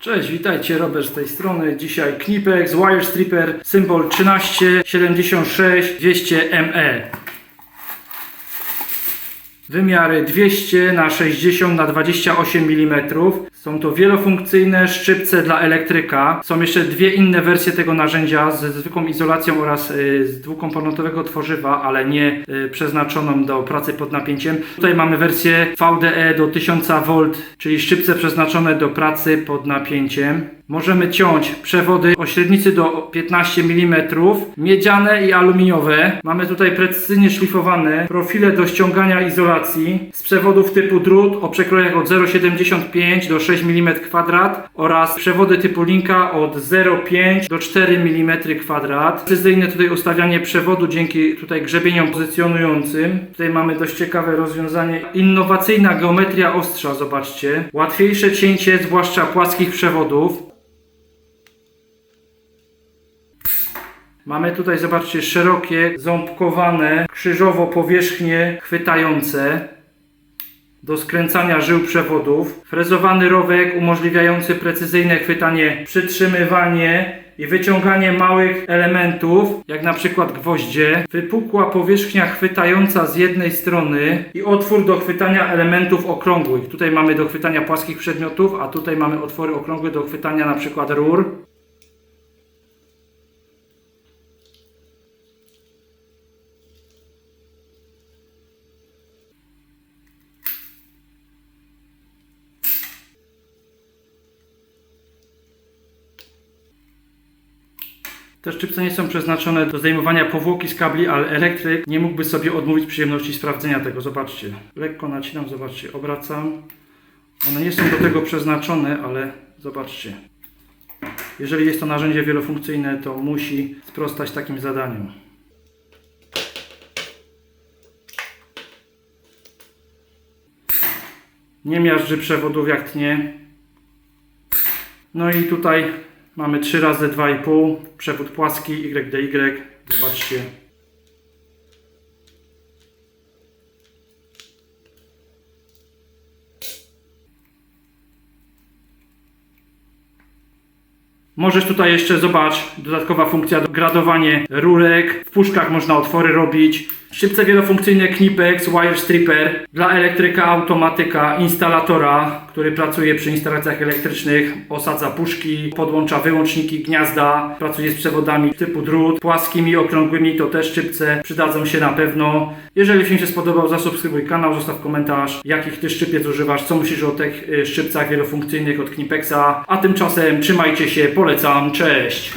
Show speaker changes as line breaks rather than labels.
Cześć, witajcie, Robert z tej strony. Dzisiaj Knipex Wire Stripper, symbol 1376 200 ME. Wymiary 200 na 60 na 28 mm. Są to wielofunkcyjne szczypce dla elektryka. Są jeszcze dwie inne wersje tego narzędzia ze zwykłą izolacją oraz y, z dwukomponentowego tworzywa, ale nie y, przeznaczoną do pracy pod napięciem. Tutaj mamy wersję VDE do 1000 V, czyli szczypce przeznaczone do pracy pod napięciem. Możemy ciąć przewody o średnicy do 15 mm, miedziane i aluminiowe. Mamy tutaj precyzyjnie szlifowane profile do ściągania izolacji z przewodów typu drut o przekrojach od 0,75 do 6 mm kwadrat oraz przewody typu linka od 0,5 do 4 mm kwadrat. Precyzyjne tutaj ustawianie przewodu dzięki tutaj grzebieniom pozycjonującym. Tutaj mamy dość ciekawe rozwiązanie. Innowacyjna geometria ostrza, zobaczcie. Łatwiejsze cięcie, zwłaszcza płaskich przewodów. Mamy tutaj, zobaczcie, szerokie, ząbkowane, krzyżowo powierzchnie chwytające do skręcania żył przewodów. Frezowany rowek umożliwiający precyzyjne chwytanie, przytrzymywanie i wyciąganie małych elementów, jak na przykład gwoździe. Wypukła powierzchnia chwytająca z jednej strony i otwór do chwytania elementów okrągłych. Tutaj mamy do chwytania płaskich przedmiotów, a tutaj mamy otwory okrągłe do chwytania na przykład rur. Te szczypce nie są przeznaczone do zdejmowania powłoki z kabli, ale elektryk nie mógłby sobie odmówić przyjemności sprawdzenia tego. Zobaczcie. Lekko nacinam, zobaczcie, obracam. One nie są do tego przeznaczone, ale zobaczcie. Jeżeli jest to narzędzie wielofunkcyjne, to musi sprostać takim zadaniom. Nie miażdży przewodów jak tnie. No i tutaj mamy 3 razy 2,5 przewód płaski YDY. Zobaczcie. Możesz tutaj jeszcze, zobacz, dodatkowa funkcja, gradowanie rurek. W puszkach można otwory robić. Szybce wielofunkcyjne Knipex Wire Stripper dla elektryka, automatyka, instalatora, który pracuje przy instalacjach elektrycznych, osadza puszki, podłącza wyłączniki, gniazda, pracuje z przewodami typu drut, płaskimi, okrągłymi, to też szczypce przydadzą się na pewno. Jeżeli film się spodobał, zasubskrybuj kanał, zostaw komentarz, jakich ty szczypiec używasz, co myślisz o tych y, szczypcach wielofunkcyjnych od Knipexa, a tymczasem trzymajcie się, polecam, cześć!